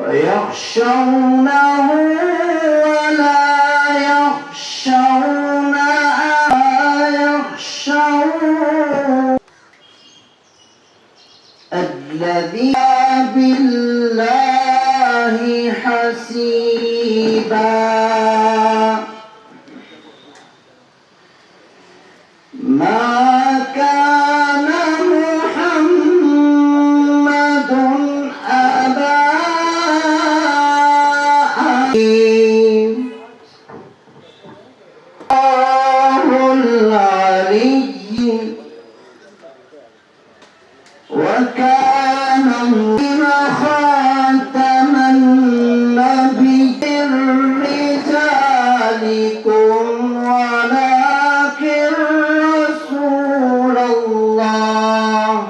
ويخشونه وكان من خاتم النبي رجالكم ولكن رسول الله.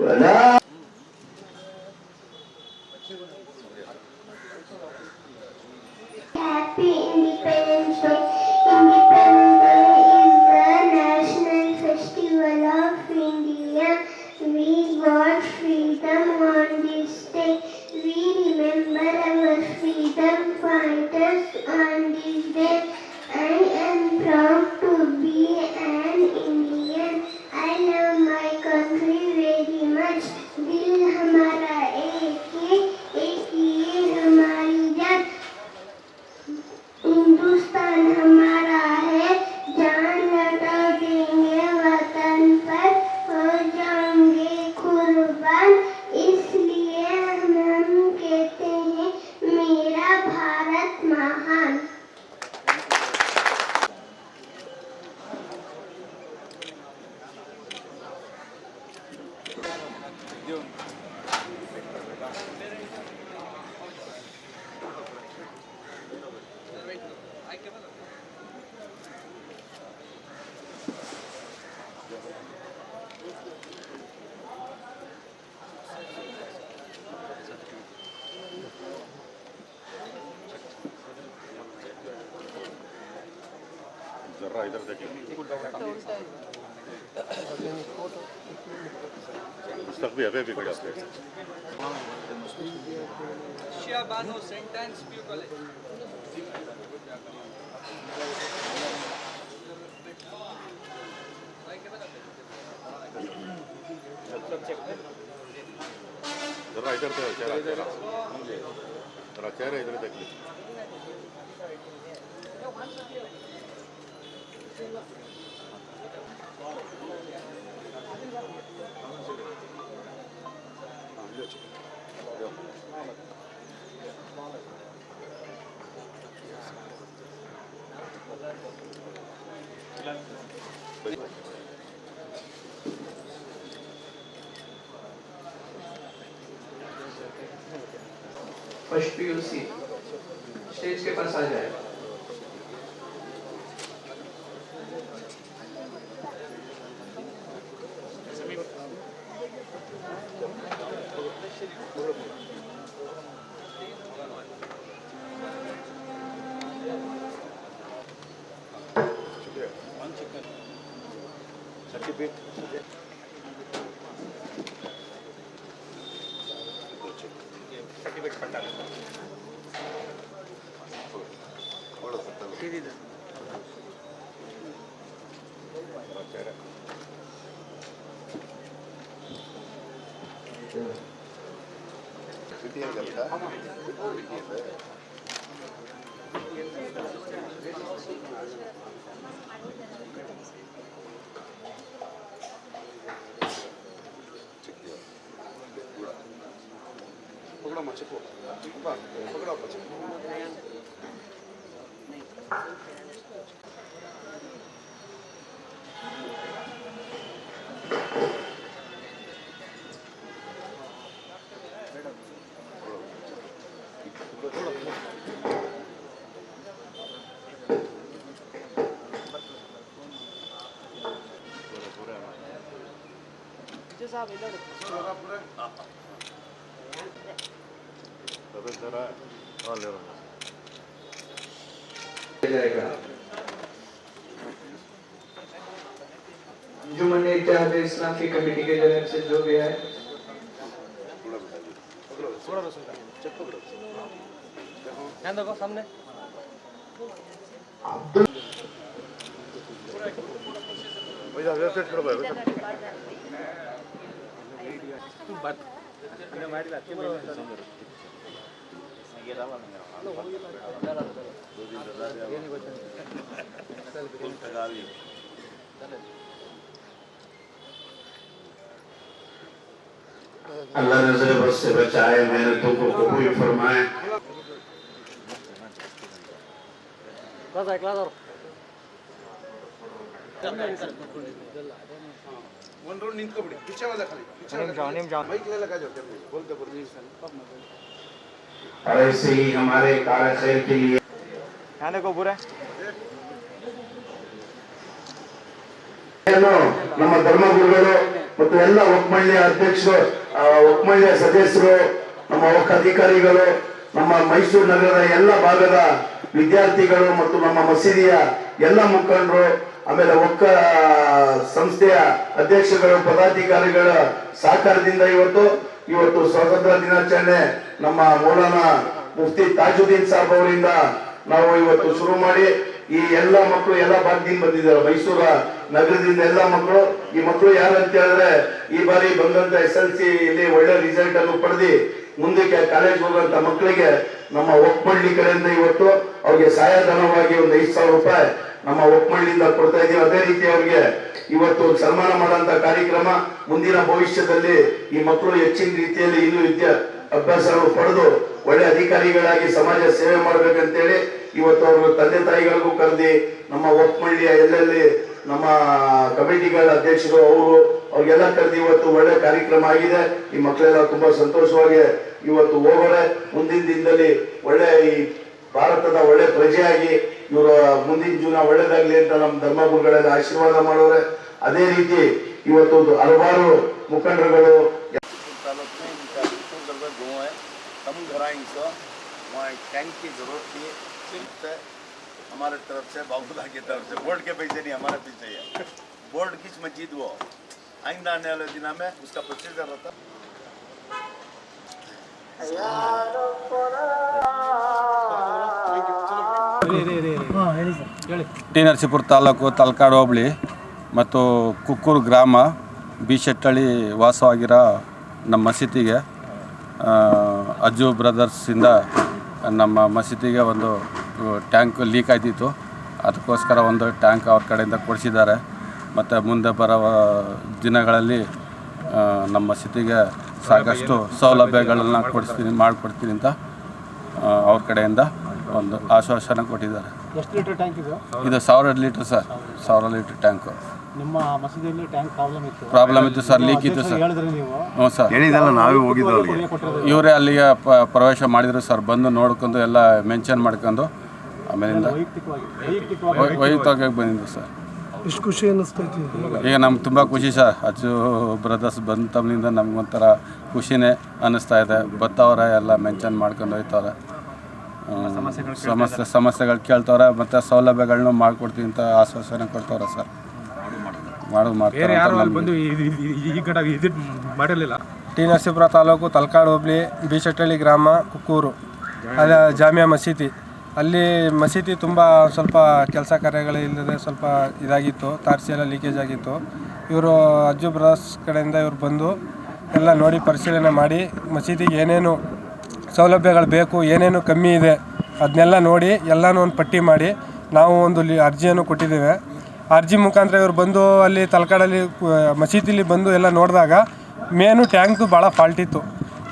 ولا Идем. Райдер такие. Mustaqbija, where we will have it. Shia Bano, St. Anne's Pew College. जरा इधर तो चेहरा चेहरा जरा चेहरा इधर देख लीजिए फ़र्स्ट पीयूसी। स्टेज के पास आ जाए। one chicken. Thirty bit. Thirty bit pantal. What is pantal? Here is. Thank you. programma c'è poco, il programma c'è poco. रहा हूँ। जाएगा। जुम्मन इत्तेहाद इस्लाम की कमेटी के जनरल से जो भी है। ध्यान देखो सामने। अल्लाह नज़र बस से बचाए मेहनतों को कबूल फरमाए क्लास है क्लास और ಒಂದು ರೌಂಡ್ ನಿಂತ್ಕೊಬಿಡಿ ಪಿಚ್ಚವಾದ ಖಾಲಿ ಮೈಕ್ಲೆಲ್ಲ ಕಾಜೋ ಬೋಲ್ತೆ ಬರ್ತೀವಿ और ऐसे ही हमारे कार्य खैर के लिए ಏನು ನಮ್ಮ ಧರ್ಮಗುರುಗಳು ಮತ್ತು ಎಲ್ಲ ಒಕ್ಕಮಳ್ಳಿಯ ಅಧ್ಯಕ್ಷರು ಆ, ಒಕ್ಕಮಳ್ಳಿಯ ಸದಸ್ಯರು ನಮ್ಮ ಒಕ್ಕ ಅಧಿಕಾರಿಗಳು ನಮ್ಮ ಮೈಸೂರು ನಗರದ ಎಲ್ಲ ಭಾಗದ ವಿದ್ಯಾರ್ಥಿಗಳು ಮತ್ತು ನಮ್ಮ ಮಸೀದಿಯ ಎಲ್ಲ ಮುಖಂಡರು ಆಮೇಲೆ ಒಕ್ಕ ಸಂಸ್ಥೆಯ ಅಧ್ಯಕ್ಷಗಳು, ಪದಾಧಿಕಾರಿಗಳ ಸಹಕಾರದಿಂದ ಇವತ್ತು ಇವತ್ತು ಸ್ವಾತಂತ್ರ್ಯ ದಿನಾಚರಣೆ ನಮ್ಮ ಮೌಲಾನಾ ಮುಫ್ತಿ ತಾಜುದ್ದೀನ್ ಸಾಹಬ್ ಅವರಿಂದ ನಾವು ಇವತ್ತು ಶುರು ಮಾಡಿ, ಈ ಎಲ್ಲ ಮಕ್ಕಳು ಎಲ್ಲ ಭಾಗದಿಂದ ಬಂದಿದ್ದಾರೆ. ಮೈಸೂರ ನಗರದಿಂದ ಎಲ್ಲ ಮಕ್ಕಳು. ಈ ಮಕ್ಕಳು ಯಾರು ಅಂತ ಹೇಳಿದ್ರೆ, ಈ ಬಾರಿ ಬಂದಂತ ಎಸ್ ಎಲ್ ಸಿ ಇಲ್ಲಿ ಒಳ್ಳೆ ರಿಸಲ್ಟ್ ಅನ್ನು ಪಡೆದಿ ಮುಂದಕ್ಕೆ ಕಾಲೇಜ್ ಹೋಗುವಂತ ಮಕ್ಕಳಿಗೆ ನಮ್ಮ ಒಪ್ಪಳ್ಳಿ ಕಡೆಯಿಂದ ಇವತ್ತು ಅವ್ರಿಗೆ ಸಹಾಯಧನವಾಗಿ ಒಂದು ಐದು ಸಾವಿರ ರೂಪಾಯಿ ನಮ್ಮ ಒಪ್ಪಳ್ಳಿಯಿಂದ ಕೊಡ್ತಾ ಇದೀವಿ ಅದೇ ರೀತಿ ಅವ್ರಿಗೆ ಇವತ್ತು ಸನ್ಮಾನ ಮಾಡುವಂತ ಕಾರ್ಯಕ್ರಮ ಮುಂದಿನ ಭವಿಷ್ಯದಲ್ಲಿ ಈ ಮಕ್ಕಳು ಹೆಚ್ಚಿನ ರೀತಿಯಲ್ಲಿ ಇನ್ನೂ ವಿದ್ಯಾ ಅಭ್ಯಾಸಗಳು ಪಡೆದು ಒಳ್ಳೆ ಅಧಿಕಾರಿಗಳಾಗಿ ಸಮಾಜ ಸೇವೆ ಮಾಡ್ಬೇಕಂತೇಳಿ ಇವತ್ತು ಅವರು ತಂದೆ ತಾಯಿಗಳಿಗೂ ಕರೆದಿ ನಮ್ಮ ಒಪ್ಪಳ್ಳಿಯ ಎಲ್ಲೆಲ್ಲಿ ನಮ್ಮ ಕಮಿಟಿಗಳ ಅಧ್ಯಕ್ಷರು, ಅವರು, ಅವ್ರಿಗೆಲ್ಲ ಕರೆದು ಇವತ್ತು ಒಳ್ಳೆ ಕಾರ್ಯಕ್ರಮ ಆಗಿದೆ. ಈ ಮಕ್ಕಳೆಲ್ಲ ತುಂಬಾ ಸಂತೋಷವಾಗಿ ಇವತ್ತು ಹೋಗೋರೆ ಮುಂದಿನ ದಿನದಲ್ಲಿ ಒಳ್ಳೆ ಈ ಭಾರತದ ಒಳ್ಳೆ ಪ್ರಜೆಯಾಗಿ ಇವರ ಮುಂದಿನ ಜೀವನ ಒಳ್ಳೇದಾಗ್ಲಿ ಅಂತ ನಮ್ಮ ಧರ್ಮಗುರುಗಳೆಲ್ಲ ಆಶೀರ್ವಾದ ಮಾಡೋರೆ ಅದೇ ರೀತಿ ಇವತ್ತು ಹಲವಾರು ಮುಖಂಡರುಗಳು तालुक में इनका बिल्कुल जरूरत गाँव है कम घराइन से वहाँ एक टैंक की जरूरत थी सिर्फ से हमारे तरफ से बाबूला की तरफ से बोर्ड के पैसे नहीं हमारे पीछे है बोर्ड किस मस्जिद वो आइंदा आने वाले दिना में उसका प्रोसीजर रहता ಟಿ ನರಸೀಪುರ ತಾಲೂಕು ತಲಕಾಡು ಹೋಬಳಿ ಮತ್ತು ಕುಕ್ಕೂರು ಗ್ರಾಮ ಬಿ ಶೆಟ್ಟಳ್ಳಿ ವಾಸವಾಗಿರೋ ನಮ್ಮ ಮಸೀದಿಗೆ ಅಜ್ಜು ಬ್ರದರ್ಸಿಂದ ನಮ್ಮ ಮಸೀದಿಗೆ ಒಂದು ಟ್ಯಾಂಕ್ ಲೀಕ್ ಆಯ್ತಿತ್ತು. ಅದಕ್ಕೋಸ್ಕರ ಒಂದು ಟ್ಯಾಂಕ್ ಅವ್ರ ಕಡೆಯಿಂದ ಕೊಡಿಸಿದ್ದಾರೆ. ಮತ್ತು ಮುಂದೆ ಬರೋ ದಿನಗಳಲ್ಲಿ ನಮ್ಮ ಮಸೀದಿಗೆ ಸಾಕಷ್ಟು ಸೌಲಭ್ಯಗಳನ್ನು ಕೊಡಿಸ್ತೀನಿ ಮಾಡಿಕೊಡ್ತೀನಿ ಅಂತ ಅವ್ರ ಕಡೆಯಿಂದ ಒಂದು ಆಶ್ವಾಸನೆ ಕೊಟ್ಟಿದ್ದಾರೆ. ಎಷ್ಟು ಲೀಟರ್ ಟ್ಯಾಂಕ್ ಇದು? ಇದು ಸಾವಿರ ಲೀಟರ್ ಸರ್. ಸಾವಿರ ಲೀಟರ್ ಟ್ಯಾಂಕು. ನಿಮ್ಮ ಮಸೀದಿಯಲ್ಲಿ ಟ್ಯಾಂಕ್ ಪ್ರಾಬ್ಲಮ್ ಇತ್ತು. ಪ್ರಾಬ್ಲಮ್ ಇತ್ತು ಸರ್ ಲೀಕ್ ಇತ್ತು ಸರ್. ಹೇಳಿದ್ರಿ ನೀವು. ಹ್ಞೂ ಸರ್. ಹೇಳಿದಲ್ಲ ನಾವೇ ಹೋಗಿದ್ದು ಇವರೇ ಅಲ್ಲಿಗೆ ಪ- ಪ್ರವೇಶ ಮಾಡಿದ್ರು ಸರ್. ಬಂದು ನೋಡ್ಕೊಂಡು ಎಲ್ಲ ಮೆನ್ಷನ್ ಮಾಡ್ಕೊಂಡು ಆಮೇಲಿಂದ ವೈಯಕ್ತಿಕವಾಗಿ ವೈಯಕ್ತಿಕವಾಗಿ ವೈ- ವೈಯಕ್ತಿಕವಾಗಿ ಬಂದಿದ್ದು ಸರ್. ಎಷ್ಟು ಖುಷಿ ಅನ್ನಿಸ್ತೈತಿ ಈಗ ನಮ್ಗೆ ತುಂಬ ಖುಷಿ ಸರ್. ಅಚ್ಚು ಬ್ರದರ್ಸ್ ಬಂದ ತಮ್ಮಿಂದ ನಮ್ಗೊಂಥರ ಖುಷಿನೇ ಅನ್ನಿಸ್ತಾ ಇದೆ. ಬತ್ತವ್ರೆ ಎಲ್ಲ ಮೆನ್ಷನ್ ಮಾಡ್ಕೊಂಡು ಹೋಯ್ತವ್ರೆ. ಸಮಸ್ಯೆ ಸಮಸ್ಯೆಗಳು ಕೇಳ್ತವ್ರೆ ಮತ್ತು ಸೌಲಭ್ಯಗಳನ್ನೂ ಮಾಡ್ಕೊಡ್ತೀವಿ ಅಂತ ಆಶ್ವಾಸನೆ ಕೊಡ್ತವ್ರೆ ಸರ್. ಮಾಡೋದು ಮಾಡ್ತಾರೆ ಮಾಡಿರಲಿಲ್ಲ? ಟಿ ನರಸೀಪುರ ತಾಲೂಕು ತಲಕಾಡು ಹೋಬಳಿ ಬೀಚಟ್ಟಳ್ಳಿ ಗ್ರಾಮ ಕುಕ್ಕೂರು. ಅದ ಜಾಮಿಯಾ ಮಸೀದಿ. ಅಲ್ಲಿ ಮಸೀದಿ ತುಂಬ ಸ್ವಲ್ಪ ಕೆಲಸ ಕಾರ್ಯಗಳು ಇಲ್ಲದೆ ಸ್ವಲ್ಪ ಇದಾಗಿತ್ತು ತಾರಸಿ ಎಲ್ಲ ಲೀಕೇಜ್ ಆಗಿತ್ತು. ಇವರು ಅಜ್ಜು ಬ್ರದರ್ಸ್ ಕಡೆಯಿಂದ ಇವರು ಬಂದು ಎಲ್ಲ ನೋಡಿ ಪರಿಶೀಲನೆ ಮಾಡಿ ಮಸೀದಿಗೆ ಏನೇನು ಸೌಲಭ್ಯಗಳು ಬೇಕು ಏನೇನು ಕಮ್ಮಿ ಇದೆ ಅದನ್ನೆಲ್ಲ ನೋಡಿ ಎಲ್ಲನೂ ಒಂದು ಪಟ್ಟಿ ಮಾಡಿ ನಾವು ಒಂದು ಲಿ ಅರ್ಜಿಯನ್ನು ಕೊಟ್ಟಿದ್ದೇವೆ. ಅರ್ಜಿ ಮುಖಾಂತರ ಇವರು ಬಂದು ಅಲ್ಲಿ ತಲಕಾಡಲ್ಲಿ ಮಸೀದಿಲಿ ಬಂದು ಎಲ್ಲ ನೋಡಿದಾಗ ಮೇನು ಟ್ಯಾಂಕ್ದು ಭಾಳ ಫಾಲ್ಟಿತ್ತು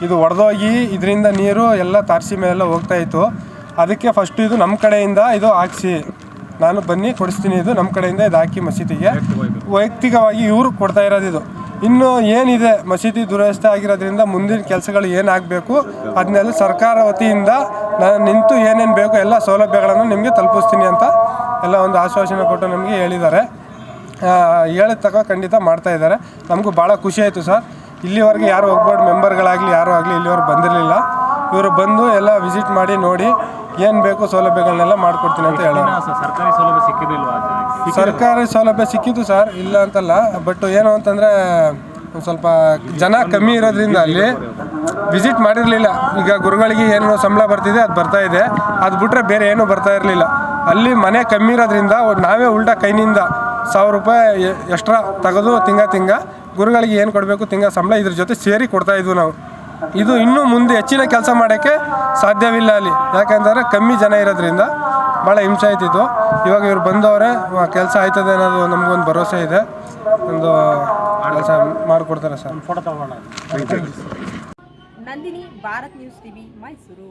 ಇದು ಒಡೆದೋಗಿ ಇದರಿಂದ ನೀರು ಎಲ್ಲ ತಾರಸಿ ಮೇಲೆಲ್ಲ ಹೋಗ್ತಾ ಇತ್ತು. ಅದಕ್ಕೆ ಫಸ್ಟು ಇದು ನಮ್ಮ ಕಡೆಯಿಂದ ಇದು ಹಾಕ್ಸಿ ನಾನು ಬನ್ನಿ ಕೊಡಿಸ್ತೀನಿ ಇದು ನಮ್ಮ ಕಡೆಯಿಂದ ಇದು ಹಾಕಿ ಮಸೀದಿಗೆ. ವೈಯಕ್ತಿಕವಾಗಿ ಇವರು ಕೊಡ್ತಾ ಇರೋದು ಇದು. ಇನ್ನು ಏನಿದೆ ಮಸೀದಿ ದುರಸ್ತಿ ಆಗಿರೋದ್ರಿಂದ ಮುಂದಿನ ಕೆಲಸಗಳು ಏನಾಗಬೇಕು ಅದನ್ನೆಲ್ಲ ಸರ್ಕಾರ ವತಿಯಿಂದ ನಾನು ನಿಂತು ಏನೇನು ಬೇಕು ಎಲ್ಲ ಸೌಲಭ್ಯಗಳನ್ನು ನಿಮಗೆ ತಲುಪಿಸ್ತೀನಿ ಅಂತ ಎಲ್ಲ ಒಂದು ಆಶ್ವಾಸನೆ ಕೊಟ್ಟು ನಿಮಗೆ ಹೇಳಿದ್ದಾರೆ. ಹೇಳಿದ ತಕ್ಕ ಖಂಡಿತ ಮಾಡ್ತಾ ಇದ್ದಾರೆ. ನಮಗೂ ಭಾಳ ಖುಷಿ ಆಯಿತು ಸರ್. ಇಲ್ಲಿವರೆಗೆ ಯಾರು ಒಬ್ಬರು ಮೆಂಬರ್ಗಳಾಗಲಿ, ಯಾರೂ ಆಗಲಿ ಇಲ್ಲಿವರೆಗೆ ಬಂದಿರಲಿಲ್ಲ. ಇವರು ಬಂದು ಎಲ್ಲ ವಿಸಿಟ್ ಮಾಡಿ ನೋಡಿ ಏನು ಬೇಕು ಸೌಲಭ್ಯಗಳನ್ನೆಲ್ಲ ಮಾಡಿಕೊಡ್ತೀನಿ ಅಂತ ಹೇಳೋಣ ಸರ್ಕಾರಿ ಸೌಲಭ್ಯ ಸಿಕ್ಕಿರಲಿಲ್ವಾ? ಸರ್ಕಾರಿ ಸೌಲಭ್ಯ ಸಿಕ್ಕಿತ್ತು ಸರ್, ಇಲ್ಲ ಅಂತಲ್ಲ. ಬಟ್ ಏನು ಅಂತಂದರೆ, ಒಂದು ಸ್ವಲ್ಪ ಜನ ಕಮ್ಮಿ ಇರೋದ್ರಿಂದ ಅಲ್ಲಿ ವಿಸಿಟ್ ಮಾಡಿರಲಿಲ್ಲ. ಈಗ ಗುರುಗಳಿಗೆ ಏನು ಸಂಬಳ ಬರ್ತಿದೆ, ಅದು ಬರ್ತಾ ಇದೆ. ಅದು ಬಿಟ್ಟರೆ ಬೇರೆ ಏನೂ ಬರ್ತಾ ಇರಲಿಲ್ಲ. ಅಲ್ಲಿ ಮನೆ ಕಮ್ಮಿ ಇರೋದ್ರಿಂದ ನಾವೇ ಉಲ್ಟಾ ಕೈನಿಂದ ಸಾವಿರ ರೂಪಾಯಿ ಎಕ್ಸ್ಟ್ರಾ ತೆಗೆದು ತಿಂಗ ತಿಂಗ ಗುರುಗಳಿಗೆ ಏನು ಕೊಡಬೇಕು, ತಿಂಗ ಸಂಬಳ ಇದ್ರ ಜೊತೆ ಸೇರಿ ಕೊಡ್ತಾ ಇದ್ವು ನಾವು. ಇದು ಇನ್ನೂ ಮುಂದೆ ಹೆಚ್ಚಿನ ಕೆಲಸ ಮಾಡೋಕ್ಕೆ ಸಾಧ್ಯವಿಲ್ಲ ಅಲ್ಲಿ. ಯಾಕೆಂದರೆ ಕಮ್ಮಿ ಜನ ಇರೋದ್ರಿಂದ ಭಾಳ ಹಿಂಸೆ ಆಯ್ತಿತ್ತು. ಇವಾಗ ಇವ್ರು ಬಂದವರೇ ಕೆಲಸ ಆಯ್ತದೆ ಅನ್ನೋದು ನಮಗೊಂದು ಭರವಸೆ ಇದೆ. ಒಂದು ಕೆಲಸ ಮಾಡಿಕೊಡ್ತಾರೆ sir. Nandini Bharat news TV Mysuru.